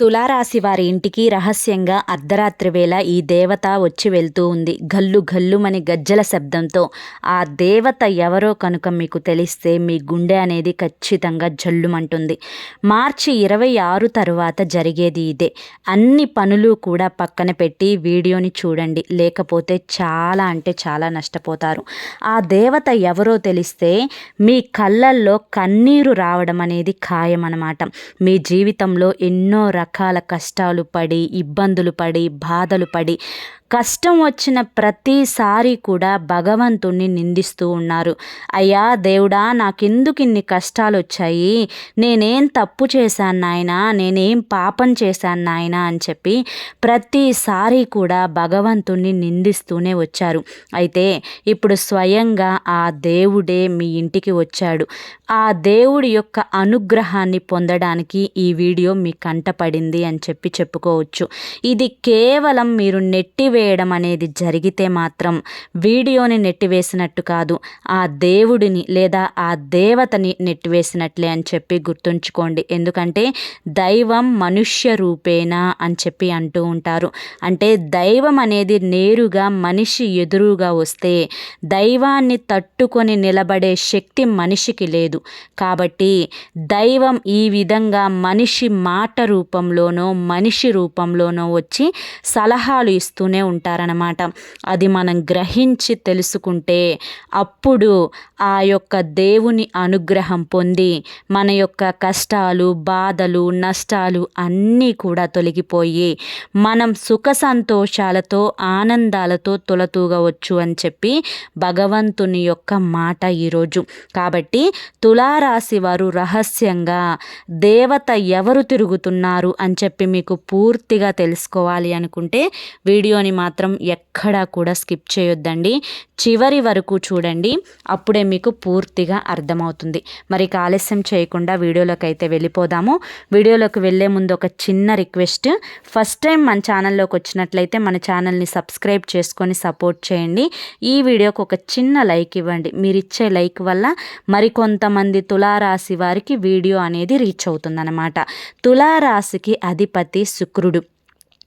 తులారాశి వారి ఇంటికి రహస్యంగా అర్ధరాత్రి వేళ ఈ దేవత వచ్చి వెళ్తూ ఉంది. గల్లు గల్లుమని గజ్జల శబ్దంతో ఆ దేవత ఎవరో కనుక మీకు తెలిస్తే మీ గుండె అనేది ఖచ్చితంగా జల్లుమంటుంది. మార్చి ఇరవై ఆరు తరువాత జరిగేది ఇదే. అన్ని పనులు కూడా పక్కన పెట్టి వీడియోని చూడండి. లేకపోతే చాలా అంటే చాలా నష్టపోతారు. ఆ దేవత ఎవరో తెలిస్తే మీ కళ్ళల్లో కన్నీరు రావడం అనేది ఖాయం మీ జీవితంలో ఎన్నో రకాల రకాల కష్టాలు పడి ఇబ్బందులు పడి బాధలు పడి కష్టం వచ్చిన ప్రతిసారి కూడా భగవంతుణ్ణి నిందిస్తూ ఉన్నారు. అయ్యా దేవుడా నాకెందుకు ఇన్ని కష్టాలు వచ్చాయి నేనేం తప్పు చేశాను నాయన? నేనేం పాపం చేశాను నాయన? అని చెప్పి ప్రతిసారి కూడా భగవంతుణ్ణి నిందిస్తూనే వచ్చారు. అయితే ఇప్పుడు స్వయంగా ఆ దేవుడే మీ ఇంటికి వచ్చాడు. ఆ దేవుడి యొక్క అనుగ్రహాన్ని పొందడానికి ఈ వీడియో మీ కంటపడింది అని చెప్పి చెప్పుకోవచ్చు. ఇది కేవలం మీరు నెట్టివే నెట్టివేయడం అనేది జరిగితే మాత్రం వీడియోని నెట్టివేసినట్టు కాదు ఆ దేవుడిని లేదా ఆ దేవతని నెట్టివేసినట్లే అని చెప్పి గుర్తుంచుకోండి. ఎందుకంటే దైవం మనుష్య రూపేనా అని చెప్పి అంటూ ఉంటారు. అంటే దైవం అనేది నేరుగా మనిషి ఎదురుగా వస్తే దైవాన్ని తట్టుకొని నిలబడే శక్తి మనిషికి లేదు. కాబట్టి దైవం ఈ విధంగా మనిషి మాట రూపంలోనో మనిషి రూపంలోనో వచ్చి సలహాలు ఇస్తూనే ఉంటారనమాట అది మనం గ్రహించి తెలుసుకుంటే అప్పుడు ఆ యొక్క దేవుని అనుగ్రహం పొంది మన యొక్క కష్టాలు బాధలు నష్టాలు అన్నీ కూడా తొలగిపోయి మనం సుఖ సంతోషాలతో ఆనందాలతో తొలతూగవచ్చు అని చెప్పి భగవంతుని యొక్క మాట ఈరోజు. కాబట్టి తులారాశి వారు రహస్యంగా దేవత ఎవరు తిరుగుతున్నారు అని చెప్పి మీకు పూర్తిగా తెలుసుకోవాలి అనుకుంటే వీడియోని మాత్రం ఎక్కడా కూడా స్కిప్ చేయొద్దండి. చివరి వరకు చూడండి. అప్పుడే మీకు పూర్తిగా అర్థమవుతుంది. మరి ఆలస్యం చేయకుండా వీడియోలోకి అయితే వెళ్ళిపోదాము. వీడియోలోకి వెళ్ళే ముందు ఒక చిన్న రిక్వెస్ట్. ఫస్ట్ టైం మన ఛానల్లోకి వచ్చినట్లయితే మన ఛానల్ని సబ్స్క్రైబ్ చేసుకొని సపోర్ట్ చేయండి. ఈ వీడియోకి ఒక చిన్న లైక్ ఇవ్వండి. మీరు ఇచ్చే లైక్ వల్ల మరికొంతమంది తులారాశి వారికి వీడియో అనేది రీచ్ అవుతుందన్నమాట. తులారాశికి అధిపతి శుక్రుడు.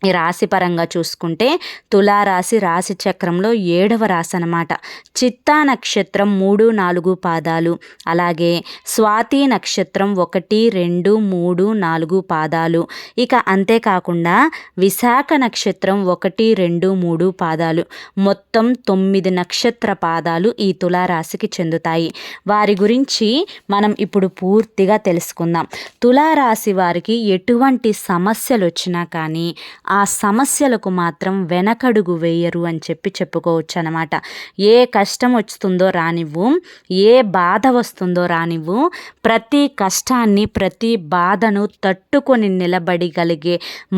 ఈ రాశి పరంగా చూసుకుంటే తులారాశి రాశి చక్రంలో ఏడవ రాశి అనమాట చిత్తా నక్షత్రం మూడు నాలుగు పాదాలు. అలాగే స్వాతి నక్షత్రం ఒకటి రెండు మూడు నాలుగు పాదాలు. ఇక అంతేకాకుండా విశాఖ నక్షత్రం ఒకటి రెండు మూడు పాదాలు. మొత్తం తొమ్మిది నక్షత్ర పాదాలు ఈ తులారాశికి చెందుతాయి. వారి గురించి మనం ఇప్పుడు పూర్తిగా తెలుసుకుందాం. తులారాశి వారికి ఎటువంటి సమస్యలు వచ్చినా కానీ ఆ సమస్యలకు మాత్రం వెనకడుగు వేయరు అని చెప్పి చెప్పుకోవచ్చు అనమాట ఏ కష్టం వస్తుందో రానివ్వు ఏ బాధ వస్తుందో రానివ్వు ప్రతి కష్టాన్ని ప్రతి బాధను తట్టుకొని నిలబడిగలిగే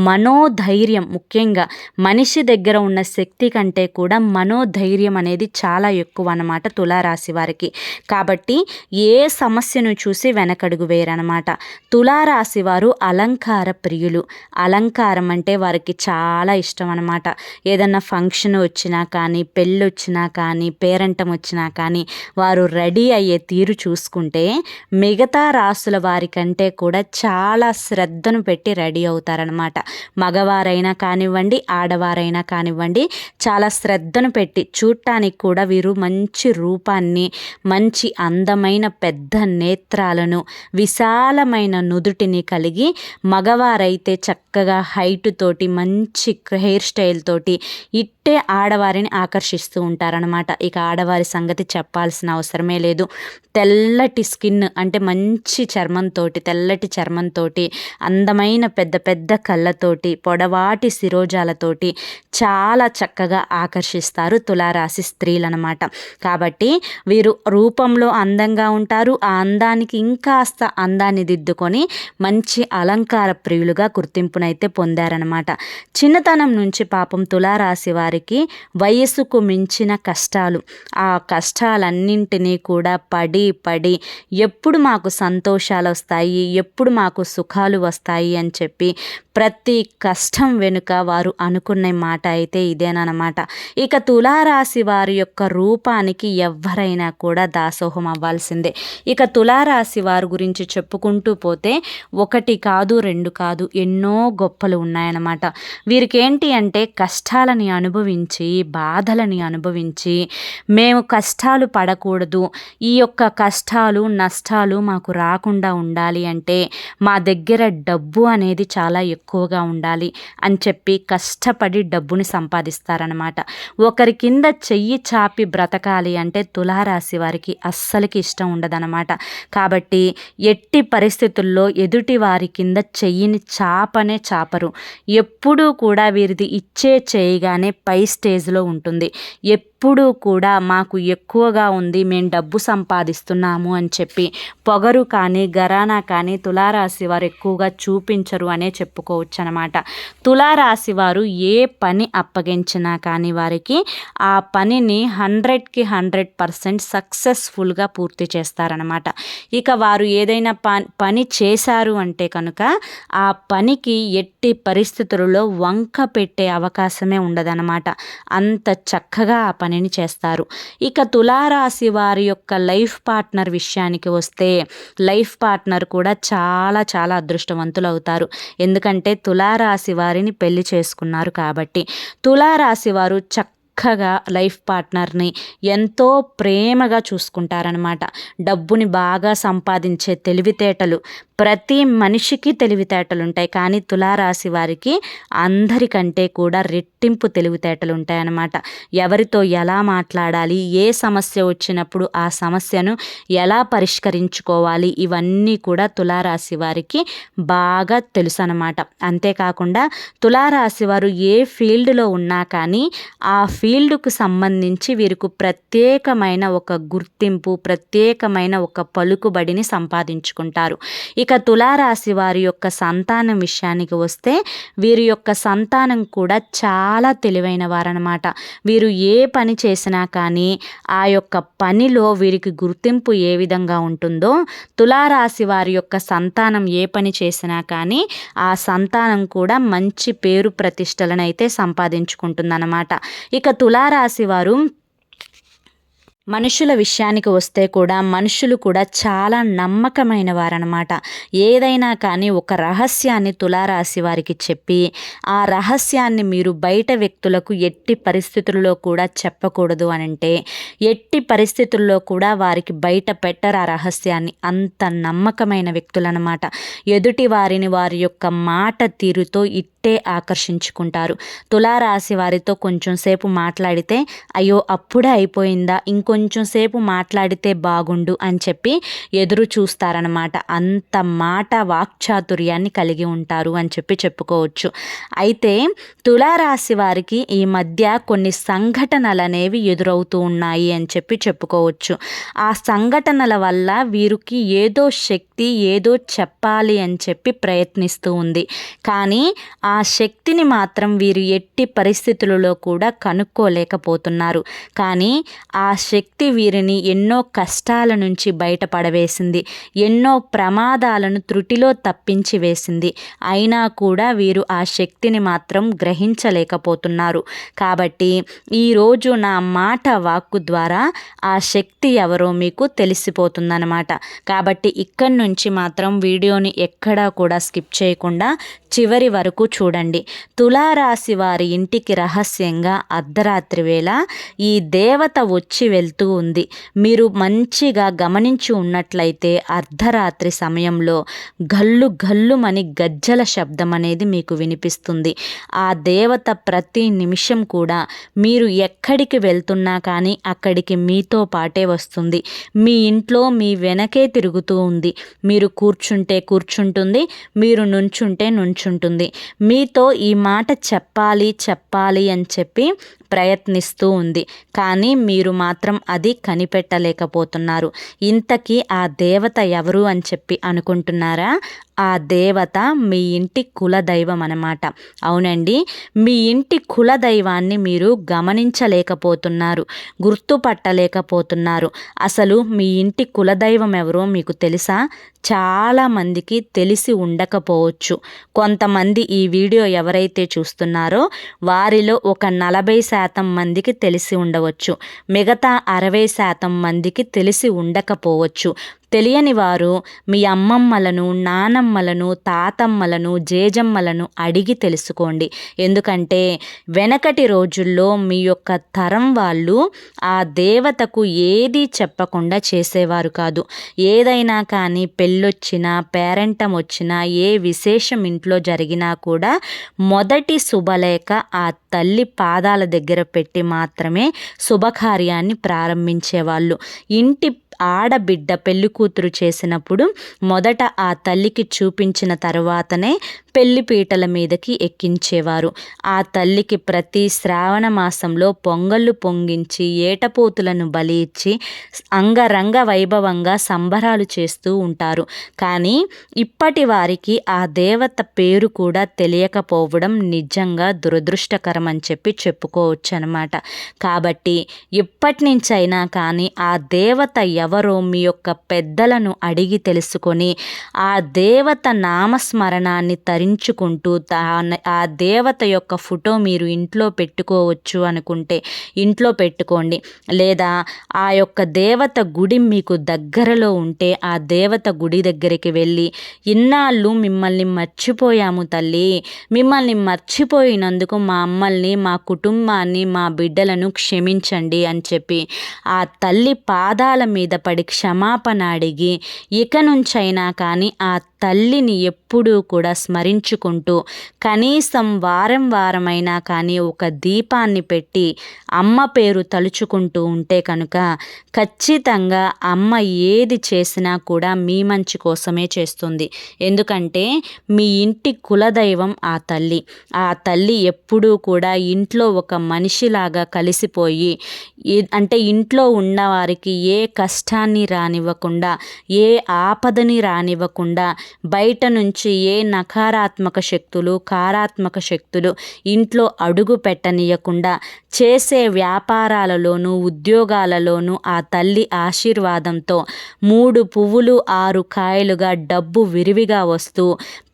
మనోధైర్యం ముఖ్యంగా మనిషి దగ్గర ఉన్న శక్తి కంటే కూడా మనోధైర్యం అనేది చాలా ఎక్కువ అనమాట తులారాశి వారికి. కాబట్టి ఏ సమస్యను చూసి వెనకడుగు వేయరనమాట తులారాశి వారు అలంకార ప్రియులు. అలంకారం అంటే వారికి చాలా ఇష్టం అనమాట ఏదన్నా ఫంక్షన్ వచ్చినా కానీ పెళ్ళి వచ్చినా కానీ పేరంటం వచ్చినా కానీ వారు రెడీ అయ్యే తీరు చూసుకుంటే మిగతా రాసుల వారికంటే కూడా చాలా శ్రద్ధను పెట్టి రెడీ అవుతారనమాట మగవారైనా కానివ్వండి ఆడవారైనా కానివ్వండి చాలా శ్రద్ధను పెట్టి చూడటానికి కూడా వీరు మంచి రూపాన్ని మంచి అందమైన పెద్ద నేత్రాలను విశాలమైన నుదుటిని కలిగి మగవారైతే చక్కగా హైట్ తోటి మంచి హెయిర్ స్టైల్ తోటి ఇట్టే ఆడవారిని ఆకర్షిస్తూ ఉంటారనమాట ఇక ఆడవారి సంగతి చెప్పాల్సిన అవసరమే లేదు. తెల్లటి స్కిన్ అంటే మంచి చర్మంతో తెల్లటి చర్మంతో అందమైన పెద్ద పెద్ద కళ్ళతోటి పొడవాటి శిరోజాలతోటి చాలా చక్కగా ఆకర్షిస్తారు తులారాశి స్త్రీలనమాట కాబట్టి వీరు రూపంలో అందంగా ఉంటారు. ఆ అందానికి ఇంకాస్త అందాన్ని దిద్దుకొని మంచి అలంకార ప్రియులుగా గుర్తింపునైతే పొందారనమాట చిన్నతనం నుంచి పాపం తులారాశి వారి వారికి వయసుకు మించిన కష్టాలు. ఆ కష్టాలన్నింటినీ కూడా పడి పడి ఎప్పుడు మాకు సంతోషాలు వస్తాయి ఎప్పుడు మాకు సుఖాలు వస్తాయి అని చెప్పి ప్రతి కష్టం వెనుక వారు అనుకునే మాట అయితే ఇదేనమాట ఇక తులారాశి వారి యొక్క రూపానికి ఎవరైనా కూడా దాసోహం అవ్వాల్సిందే. ఇక తులారాశి వారి గురించి చెప్పుకుంటూ పోతే ఒకటి కాదు రెండు కాదు ఎన్నో గొప్పలు ఉన్నాయన్నమాట. వీరికేంటి అంటే కష్టాలని అనుభవించి బాధలని అనుభవించి మేము కష్టాలు పడకూడదు. ఈ యొక్క కష్టాలు నష్టాలు మాకు రాకుండా ఉండాలి అంటే మా దగ్గర డబ్బు అనేది చాలా ఎక్కువ ఎక్కువగా ఉండాలి అని చెప్పి కష్టపడి డబ్బుని సంపాదిస్తారనమాట ఒకరి కింద చెయ్యి చాపి బ్రతకాలి అంటే తులారాశి వారికి అస్సలకి ఇష్టం ఉండదనమాట కాబట్టి ఎట్టి పరిస్థితుల్లో ఎదుటి వారి కింద చెయ్యిని చాపనే చాపరు. ఎప్పుడూ కూడా వీరిది ఇచ్చే చేయగానే పై స్టేజ్లో ఉంటుంది. ఎప్పుడు కూడా మాకు ఎక్కువగా ఉంది మేము డబ్బు సంపాదిస్తున్నాము అని చెప్పి పొగరు కానీ గరానా కానీ తులారాశి వారు ఎక్కువగా చూపించరు అనే చెప్పుకోవచ్చు అనమాట తులారాశి వారు ఏ పని అప్పగించినా కానీ వారికి ఆ పనిని హండ్రెడ్కి హండ్రెడ్ పర్సెంట్ సక్సెస్ఫుల్గా పూర్తి చేస్తారనమాట ఇక వారు ఏదైనా పని చేశారు అంటే కనుక ఆ పనికి ఎట్టి పరిస్థితులలో వంక పెట్టే అవకాశమే ఉండదన్నమాట. అంత చక్కగా ఆ పని పనిని చేస్తారు. ఇక తులారాశి వారి యొక్క లైఫ్ పార్ట్నర్ విషయానికి వస్తే లైఫ్ పార్ట్నర్ కూడా చాలా చాలా అదృష్టవంతులు అవుతారు. ఎందుకంటే తులారాశి వారిని పెళ్ళి చేసుకున్నారు కాబట్టి. తులారాశి వారు చక్క చక్కగా లైఫ్ పార్ట్నర్ని ఎంతో ప్రేమగా చూసుకుంటారనమాట డబ్బుని బాగా సంపాదించే తెలివితేటలు ప్రతి మనిషికి తెలివితేటలు ఉంటాయి కానీ తులారాశి వారికి అందరికంటే కూడా రెట్టింపు తెలివితేటలు ఉంటాయన్నమాట ఎవరితో ఎలా మాట్లాడాలి ఏ సమస్య వచ్చినప్పుడు ఆ సమస్యను ఎలా పరిష్కరించుకోవాలి ఇవన్నీ కూడా తులారాశి వారికి బాగా తెలుసు అనమాట అంతేకాకుండా తులారాశి వారు ఏ ఫీల్డ్లో ఉన్నా కానీ ఆ ఫీల్డ్కు సంబంధించి వీరికి ప్రత్యేకమైన ఒక గుర్తింపు ప్రత్యేకమైన ఒక పలుకుబడిని సంపాదించుకుంటారు. ఇక తులారాశి వారి యొక్క సంతానం విషయానికి వస్తే వీరి యొక్క సంతానం కూడా చాలా తెలివైన వారనమాట వీరు ఏ పని చేసినా కానీ ఆ యొక్క పనిలో వీరికి గుర్తింపు ఏ విధంగా ఉంటుందో తులారాశి వారి యొక్క సంతానం ఏ పని చేసినా కానీ ఆ సంతానం కూడా మంచి పేరు ప్రతిష్టలను అయితే సంపాదించుకుంటుందన్నమాట. ఇక తులారాశి వారు మనుషుల విషయానికి వస్తే కూడా మనుషులు కూడా చాలా నమ్మకమైన వారనమాట ఏదైనా కానీ ఒక రహస్యాన్ని తులారాశి వారికి చెప్పి ఆ రహస్యాన్ని మీరు బయట వ్యక్తులకు ఎట్టి పరిస్థితుల్లో కూడా చెప్పకూడదు అని అంటే ఎట్టి పరిస్థితుల్లో కూడా వారికి బయట పెట్టరు ఆ రహస్యాన్ని. అంత నమ్మకమైన వ్యక్తులనమాట ఎదుటి వారిని వారి యొక్క మాట తీరుతో ఇట్టే ఆకర్షించుకుంటారు. తులారాశి వారితో కొంచెం సేపు మాట్లాడితే అయ్యో అప్పుడే అయిపోయిందా ఇంకో కొంచెం సేపు మాట్లాడితే బాగుండు అని చెప్పి ఎదురు చూస్తారనమాట అంత మాట వాక్చాతుర్యాన్ని కలిగి ఉంటారు అని చెప్పి చెప్పుకోవచ్చు. అయితే తులారాశి వారికి ఈ మధ్య కొన్ని సంఘటనలు అనేవి ఎదురవుతూ ఉన్నాయి అని చెప్పి చెప్పుకోవచ్చు. ఆ సంఘటనల వల్ల వీరికి ఏదో శక్తి ఏదో చెప్పాలి అని చెప్పి ప్రయత్నిస్తూ ఉంది. కానీ ఆ శక్తిని మాత్రం వీరు ఎట్టి పరిస్థితులలో కూడా కనుక్కోలేకపోతున్నారు. కానీ ఆ శక్తి వీరిని ఎన్నో కష్టాల నుంచి బయటపడవేసింది ఎన్నో ప్రమాదాలను త్రుటిలో తప్పించి వేసింది. అయినా కూడా వీరు ఆ శక్తిని మాత్రం గ్రహించలేకపోతున్నారు. కాబట్టి ఈరోజు నా మాట వాక్కు ద్వారా ఆ శక్తి ఎవరో మీకు తెలిసిపోతుందన్నమాట. కాబట్టి ఇక్కడి నుంచి మాత్రం వీడియోని ఎక్కడా కూడా స్కిప్ చేయకుండా చివరి వరకు చూడండి. తులారాశి వారి ఇంటికి రహస్యంగా అర్ధరాత్రి వేళ ఈ దేవత వచ్చి వెళ్తూ ఉంది. మీరు మంచిగా గమనించి ఉన్నట్లయితే అర్ధరాత్రి సమయంలో గల్లు గల్లుమని గజ్జల శబ్దం అనేది మీకు వినిపిస్తుంది. ఆ దేవత ప్రతి నిమిషం కూడా మీరు ఎక్కడికి వెళ్తున్నా కానీ అక్కడికి మీతో పాటే వస్తుంది. మీ ఇంట్లో మీ వెనకే తిరుగుతూ ఉంది. మీరు కూర్చుంటే కూర్చుంటుంది మీరు నుంచుంటే నుంచుంటుంది. మీతో ఈ మాట చెప్పాలి చెప్పాలి అని చెప్పి ప్రయత్నిస్తూ ఉంది. కానీ మీరు మాత్రం అది కనిపెట్టలేకపోతున్నారు. ఇంతకీ ఆ దేవత ఎవరు అని చెప్పి అనుకుంటున్నారా? ఆ దేవత మీ ఇంటి కులదైవం అనమాట అవునండి మీ ఇంటి కులదైవాన్ని మీరు గమనించలేకపోతున్నారు గుర్తుపట్టలేకపోతున్నారు. అసలు మీ ఇంటి కులదైవం ఎవరో మీకు తెలుసా? చాలామందికి తెలిసి ఉండకపోవచ్చు. కొంతమంది ఈ వీడియో ఎవరైతే చూస్తున్నారో వారిలో ఒక నలభై శాతం మందికి తెలిసి ఉండవచ్చు. మిగతా అరవై శాతం మందికి తెలిసి ఉండకపోవచ్చు. తెలియని వారు మీ అమ్మమ్మలను నానమ్మలను తాతమ్మలను జేజమ్మలను అడిగి తెలుసుకోండి. ఎందుకంటే వెనకటి రోజుల్లో మీ యొక్క తరం వాళ్ళు ఆ దేవతకు ఏది చెప్పకుండా చేసేవారు కాదు. ఏదైనా కానీ పెళ్ళొచ్చినా పేరెంటం వచ్చినా ఏ విశేషం ఇంట్లో జరిగినా కూడా మొదటి శుభలేఖ ఆ తల్లి పాదాల దగ్గర పెట్టి మాత్రమే శుభకార్యాన్ని ప్రారంభించేవాళ్ళు. ఇంటి ఆడబిడ్డ పెళ్ళి కూతురు చేసినప్పుడు మొదట ఆ తల్లికి చూపించిన తర్వాతనే పెళ్ళి పీటల మీదకి ఎక్కించేవారు. ఆ తల్లికి ప్రతి శ్రావణ మాసంలో పొంగళ్ళు పొంగించి ఏటపోతులను బలి ఇచ్చి అంగరంగ వైభవంగా సంబరాలు చేస్తూ ఉంటారు. కానీ ఇప్పటి వారికి ఆ దేవత పేరు కూడా తెలియకపోవడం నిజంగా దురదృష్టకరం అని చెప్పి చెప్పుకోవచ్చు అనమాట కాబట్టి ఇప్పటి నుంచైనా కానీ ఆ దేవత ఎవరో మీ యొక్క పెద్దలను అడిగి తెలుసుకొని ఆ దేవత నామస్మరణాన్ని తరించుకుంటూ ఆ దేవత యొక్క ఫోటో మీరు ఇంట్లో పెట్టుకోవచ్చు అనుకుంటే ఇంట్లో పెట్టుకోండి. లేదా ఆ యొక్క దేవత గుడి మీకు దగ్గరలో ఉంటే ఆ దేవత గుడి దగ్గరికి వెళ్ళి ఇన్నాళ్ళు మిమ్మల్ని మర్చిపోయాము తల్లి. మిమ్మల్ని మర్చిపోయినందుకు మా అమ్మల్ని మా కుటుంబాన్ని మా బిడ్డలను క్షమించండి అని చెప్పి ఆ తల్లి పాదాల మీద పడి క్షమాపణ అడిగి ఇక నుంచైనా కానీ ఆ తల్లిని ఎప్పుడూ కూడా స్మరించుకుంటూ కనీసం వారం వారమైనా కానీ ఒక దీపాన్ని పెట్టి అమ్మ పేరు తలుచుకుంటూ ఉంటే కనుక ఖచ్చితంగా అమ్మ ఏది చేసినా కూడా మీ మంచి కోసమే చేస్తుంది. ఎందుకంటే మీ ఇంటి కులదైవం ఆ తల్లి. ఆ తల్లి ఎప్పుడూ కూడా ఇంట్లో ఒక మనిషిలాగా కలిసిపోయి అంటే ఇంట్లో ఉన్నవారికి ఏ కష్టాన్ని రానివ్వకుండా ఏ ఆపదని రానివ్వకుండా బయట నుంచి ఏ నకారాత్మక శక్తులు కారాత్మక శక్తులు ఇంట్లో అడుగు పెట్టనీయకుండా చేసే వ్యాపారాలలోనూ ఉద్యోగాలలోనూ ఆ తల్లి ఆశీర్వాదంతో మూడు పువ్వులు ఆరు కాయలుగా డబ్బు విరివిగా వస్తూ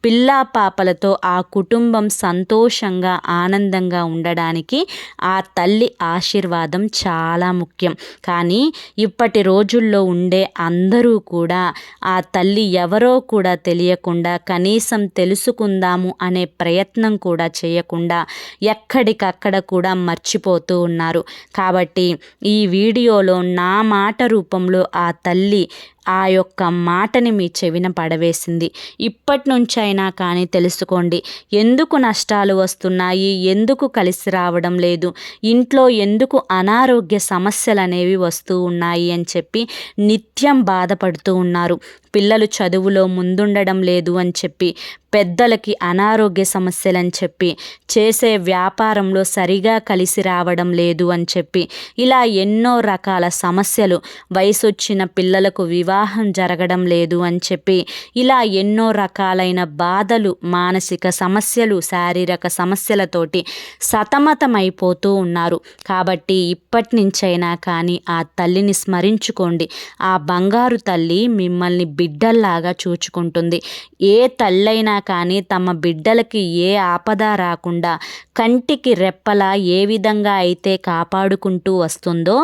పిల్లా పాపలతో ఆ కుటుంబం సంతోషంగా ఆనందంగా ఉండడానికి ఆ తల్లి ఆశీర్వాదం చాలా ముఖ్యం. కానీ ఇప్పటి రోజుల్లో ఉండే అందరూ కూడా ఆ తల్లి ఎవరో కూడా తెలియకుండా కనీసం తెలుసుకుందాము అనే ప్రయత్నం కూడా చేయకుండా ఎక్కడికక్కడ కూడా మర్చిపోతూ ఉన్నారు. కాబట్టి ఈ వీడియోలో నా మాట రూపంలో ఆ తల్లి ఆ యొక్క మాటని మీ చెవిన పడవేసింది. ఇప్పటి నుంచైనా కానీ తెలుసుకోండి ఎందుకు నష్టాలు వస్తున్నాయి ఎందుకు కలిసి రావడం లేదు ఇంట్లో ఎందుకు అనారోగ్య సమస్యలు అనేవి వస్తూ ఉన్నాయి అని చెప్పి నిత్యం బాధపడుతూ ఉన్నారు. పిల్లలు చదువులో ముందుండడం లేదు అని చెప్పి పెద్దలకి అనారోగ్య సమస్యలని చెప్పి చేసే వ్యాపారంలో సరిగా కలిసి రావడం లేదు అని చెప్పి ఇలా ఎన్నో రకాల సమస్యలు వయసు వచ్చిన పిల్లలకు వివాహం జరగడం లేదు అని చెప్పి ఇలా ఎన్నో రకాలైన బాధలు మానసిక సమస్యలు శారీరక సమస్యలతోటి సతమతమైపోతూ ఉన్నారు. కాబట్టి ఇప్పటి నుంచైనా కానీ ఆ తల్లిని స్మరించుకోండి. ఆ బంగారు తల్లి మిమ్మల్ని బిడ్డల్లాగా చూచుకుంటుంది. ఏ తల్లైనా కానీ తమ బిడ్డలకి ఏ ఆపద రాకుండా కంటికి రెప్పలా ఏ విధంగా అయితే కాపాడుకుంటూ వస్తుందో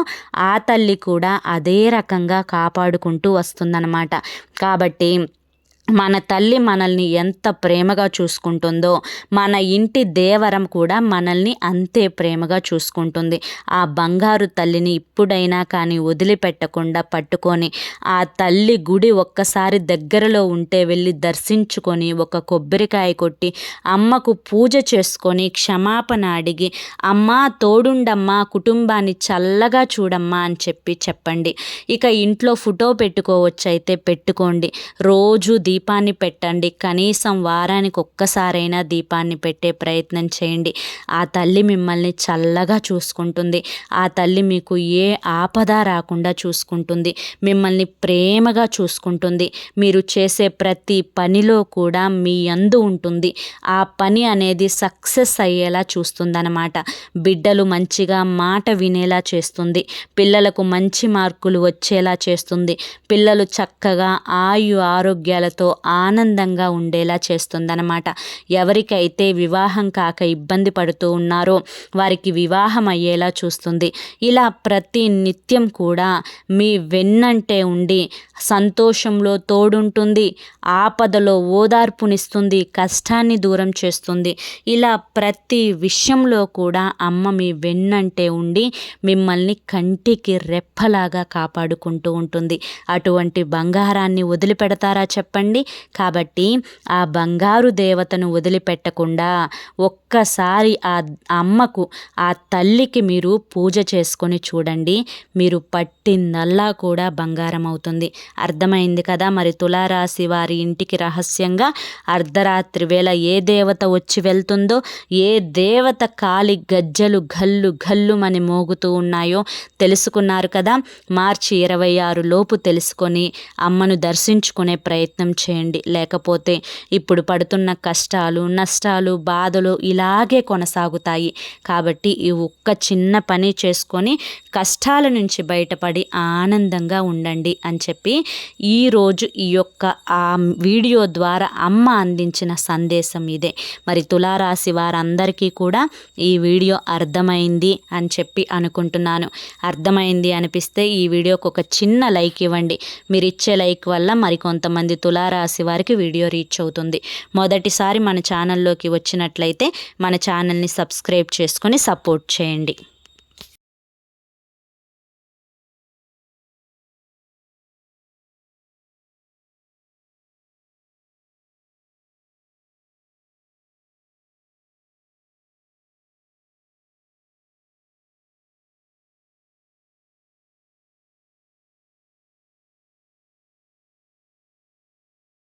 ఆ తల్లి కూడా అదే రకంగా కాపాడుకుంటూ వస్తుందన్నమాట. కాబట్టి మన తల్లి మనల్ని ఎంత ప్రేమగా చూసుకుంటుందో మన ఇంటి దేవరం కూడా మనల్ని అంతే ప్రేమగా చూసుకుంటుంది. ఆ బంగారు తల్లిని ఇప్పుడైనా కానీ వదిలిపెట్టకుండా పట్టుకొని ఆ తల్లి గుడి ఒక్కసారి దగ్గరలో ఉంటే వెళ్ళి దర్శించుకొని ఒక కొబ్బరికాయ కొట్టి అమ్మకు పూజ చేసుకొని క్షమాపణ అడిగి అమ్మా తోడుండమ్మా కుటుంబాన్ని చల్లగా చూడమ్మా అని చెప్పి చెప్పండి. ఇక ఇంట్లో ఫోటో పెట్టుకోవచ్చు అయితే పెట్టుకోండి. రోజు దీ దీపాన్ని పెట్టండి. కనీసం వారానికి ఒక్కసారైనా దీపాన్ని పెట్టే ప్రయత్నం చేయండి. ఆ తల్లి మిమ్మల్ని చల్లగా చూసుకుంటుంది. ఆ తల్లి మీకు ఏ ఆపద రాకుండా చూసుకుంటుంది. మిమ్మల్ని ప్రేమగా చూసుకుంటుంది. మీరు చేసే ప్రతి పనిలో కూడా మీ అందు ఉంటుంది. ఆ పని అనేది సక్సెస్ అయ్యేలా చూస్తుందన్నమాట. బిడ్డలు మంచిగా మాట వినేలా చేస్తుంది. పిల్లలకు మంచి మార్కులు వచ్చేలా చేస్తుంది. పిల్లలు చక్కగా ఆయు ఆరోగ్యాలతో ఆనందంగా ఉండేలా చేస్తుందన్నమాట. ఎవరికైతే వివాహం కాక ఇబ్బంది పడుతూ ఉన్నారో వారికి వివాహం అయ్యేలా చూస్తుంది. ఇలా ప్రతి నిత్యం కూడా మీ వెన్నంటే ఉండి సంతోషంలో తోడుంటుంది ఆపదలో ఓదార్పునిస్తుంది కష్టాన్ని దూరం చేస్తుంది. ఇలా ప్రతి విషయంలో కూడా అమ్మ మీ వెన్నంటే ఉండి మిమ్మల్ని కంటికి రెప్పలాగా కాపాడుకుంటూ ఉంటుంది. అటువంటి బంగారాన్ని వదిలిపెడతారా చెప్పండి? కాబట్టి ఆ బంగారు దేవతను వదిలిపెట్టకుండా ఒక్కసారి ఆ అమ్మకు ఆ తల్లికి మీరు పూజ చేసుకొని చూడండి. మీరు పట్టిందల్లా కూడా బంగారం అవుతుంది. అర్థమైంది కదా? మరి తులారాశి వారి ఇంటికి రహస్యంగా అర్ధరాత్రి వేళ ఏ దేవత వచ్చి వెళ్తుందో ఏ దేవత కాలి గజ్జలు గల్లు గల్లుమని మోగుతూ ఉన్నాయో తెలుసుకున్నారు కదా? మార్చి ఇరవై ఆరు లోపు తెలుసుకొని అమ్మను దర్శించుకునే ప్రయత్నం చేయండి. లేకపోతే ఇప్పుడు పడుతున్న కష్టాలు నష్టాలు బాధలు ఇలాగే కొనసాగుతాయి. కాబట్టి ఈ ఒక్క చిన్న పని చేసుకొని కష్టాల నుంచి బయటపడి ఆనందంగా ఉండండి అని చెప్పి ఈరోజు ఈ యొక్క ఆ వీడియో ద్వారా అమ్మ అందించిన సందేశం ఇదే. మరి తులారాశి వారందరికీ కూడా ఈ వీడియో అర్థమైంది అని చెప్పి అనుకుంటున్నాను. అర్థమైంది అనిపిస్తే ఈ వీడియోకి ఒక చిన్న లైక్ ఇవ్వండి. మీరు ఇచ్చే లైక్ వల్ల మరికొంతమంది తులారాశి వారికి వీడియో రీచ్ అవుతుంది. మొదటిసారి మన ఛానల్లోకి వచ్చినట్లయితే మన ఛానల్ని సబ్స్క్రైబ్ చేసుకొని సపోర్ట్ చేయండి.